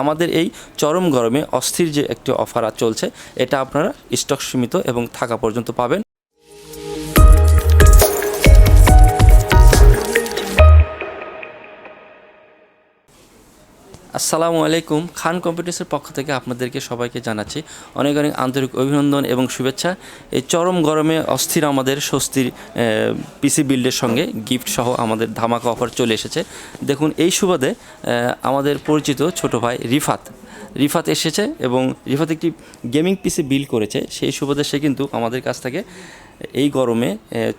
আমাদের এই চরম গরমে অস্থির যে একটি অফার চলছে, এটা আপনারা স্টক সীমিত এবং থাকা পর্যন্ত পাবেন। আসসালামু আলাইকুম। খান কম্পিউটার্সের পক্ষ থেকে আপনাদেরকে সবাইকে জানাচ্ছি অনেক অনেক আন্তরিক অভিনন্দন এবং শুভেচ্ছা। এই চরম গরমে অস্থির আমাদের স্বস্তির পিসি বিল্ডের সঙ্গে গিফট সহ আমাদের ধামাকা অফার চলে এসেছে। দেখুন, এই সুবাদে আমাদের পরিচিত ছোট ভাই রিফাত। রিফাত এসেছে এবং রিফাত একটি গেমিং পিসি বিল করেছে। সেই সুবাদে সে কিন্তু আমাদের কাছ থেকে এই গরমে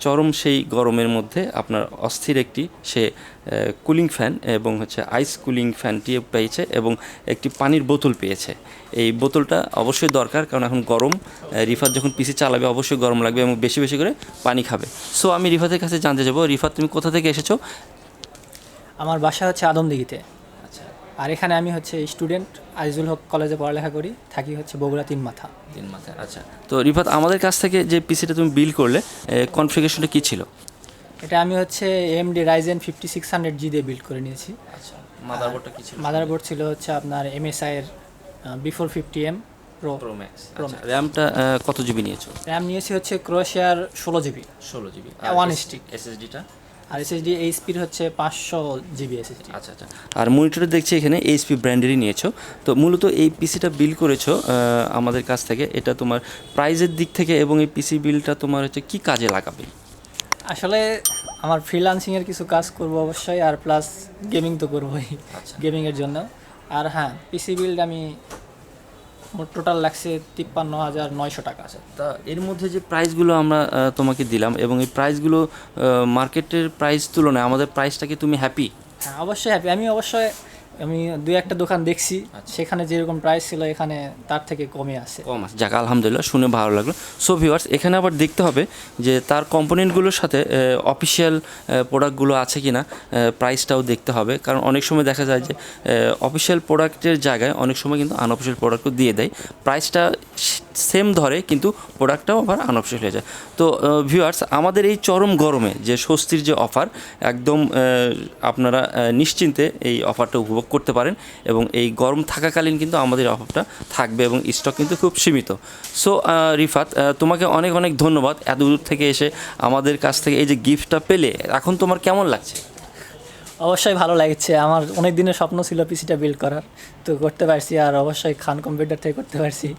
চরম সেই গরমের মধ্যে আপনার অস্থির একটি সে কুলিং ফ্যান এবং হচ্ছে আইস কুলিং ফ্যানটি পেয়েছে এবং একটি পানির বোতল পেয়েছে। এই বোতলটা অবশ্যই দরকার কারণ এখন গরম রিফাত যখন পিসি চালাবে অবশ্যই গরম লাগবে এবং বেশি বেশি করে পানি খাবে। সো আমি রিফাতের কাছে জানতে যাব রিফাত তুমি কোথা থেকে এসেছ? আমার বাসা হচ্ছে আদমদিঘিতে। আর এখানে আমি হচ্ছে স্টুডেন্ট আইজুল হক কলেজে পড়ালেখা করি। থাকি হচ্ছে বগুড়া তিন মাথা। তিন মাথায় আচ্ছা। তো রিফাত আমাদের কাছ থেকে যে পিসিটা তুমি বিল করলে কনফিগারেশনটা কী ছিল? এটা আমি হচ্ছে AMD Ryzen fifty six hundred G দিয়ে বিল্ড করে নিয়েছি। আচ্ছা মাদারবোর্ডটা কী ছিল? মাদারবোর্ড ছিল হচ্ছে আপনার এমএসআই এর B four fifty M pro pro max র্যামটা কত জিবি নিয়েছো? র্যাম নিয়েছি হচ্ছে ক্রোয়েশিয়ার ষোলো জিবি ষোলো জিবি One stick। এসএসডিটা আর এসএসডি এইচপির হচ্ছে পাঁচশো জিবি এসএসডি আচ্ছা আচ্ছা। আর মনিটরে দেখছি এখানে এইচপি ব্র্যান্ডেরই নিয়েছো। তো মূলত এই পিসিটা বিল করেছ আমাদের কাছ থেকে এটা তোমার প্রাইজের দিক থেকে এবং এই পিসি বিলটা তোমার হচ্ছে কি কাজে লাগাবে? আসলে আমার ফ্রিলান্সিংয়ের কিছু কাজ করব অবশ্যই আর প্লাস গেমিং তো করবোই আচ্ছা। গেমিংয়ের জন্য। আর হ্যাঁ পিসি বিল্ড আমি মোট টোটাল লাগছে তিপ্পান্ন হাজার নয়শো টাকা আছে। তা এর মধ্যে যে প্রাইসগুলো আমরা তোমাকে দিলাম এবং এই প্রাইসগুলো মার্কেটের প্রাইস তুলনায় আমাদের প্রাইসটা কি তুমি হ্যাপি হ্যাঁ অবশ্যই হ্যাপি আমি অবশ্যই আমি দু একটা দোকান দেখছি সেখানে যেরকম প্রাইস ছিল এখানে তার থেকে কমে আছে। কম আছে। যাক আলহামদুলিল্লাহ শুনে ভালো লাগল। সো ভিউয়ার্স এখানে আবার দেখতে হবে যে তার কম্পোনেন্টগুলোর সাথে অফিসিয়াল প্রোডাক্টগুলো আছে কি না প্রাইসটাও দেখতে হবে। কারণ অনেক সময় দেখা যায় যে অফিসিয়াল প্রোডাক্টের জায়গায় অনেক সময় কিন্তু আনঅফিসিয়াল প্রোডাক্টও দিয়ে দেয়। প্রাইসটা সেম ধরে, কিন্তু প্রোডাক্টটাও আবার আনঅফিসিয়াল হয়ে যায়। তো ভিউয়ার্স আমাদের এই চরম গরমে যে স্বস্তির যে অফার একদম আপনারা নিশ্চিন্তে এই অফারটা উপভোগ করতে পারেন এবং এই গরম থাকাকালীন কিন্তু আমাদের অফারটা থাকবে এবং স্টক কিন্তু খুব সীমিত। সো রিফাত তোমাকে অনেক অনেক ধন্যবাদ এত দূর থেকে এসে আমাদের কাছ থেকে এই যে গিফটটা পেলে, এখন তোমার কেমন লাগছে? অবশ্যই ভালো লাগছে। আমার অনেক দিনের স্বপ্ন ছিল পিসিটা বিল্ড করার। তো করতে পারছি আর অবশ্যই খান কম্পিউটার থেকে করতে পারছি।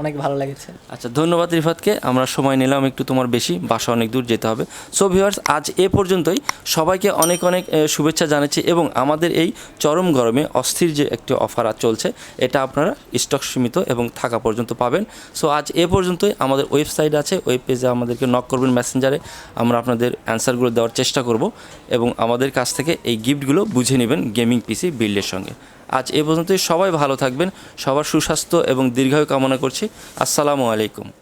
অনেক ভালো লেগেছে। আচ্ছা ধন্যবাদ রিফাতকে। আমরা সময় নিলাম, একটু তোমার বেশি, বাসা অনেক দূর যেতে হবে। সো ভিউয়ার্স আজ এ পর্যন্তই। সবাইকে অনেক অনেক শুভেচ্ছা জানাচ্ছি এবং আমাদের এই চরম গরমে অস্থির যে একটি অফার চলছে, এটা আপনারা স্টক সীমিত এবং থাকা পর্যন্ত পাবেন। সো আজ এ পর্যন্তই। আমাদের ওয়েবসাইট আছে, ওয়েব পেজে আমাদেরকে নক করবেন মেসেঞ্জারে আমরা আপনাদের অ্যান্সারগুলো দেওয়ার চেষ্টা করব এবং আমাদের কাছ থেকে এই গিফটগুলো বুঝে নেবেন গেমিং পিসি বিল্ডের সঙ্গে। আজ এ পর্যন্তই। সবাই ভালো থাকবেন। সবার সুস্বাস্থ্য এবং দীর্ঘায়ু কামনা করছি। আসসালামু আলাইকুম।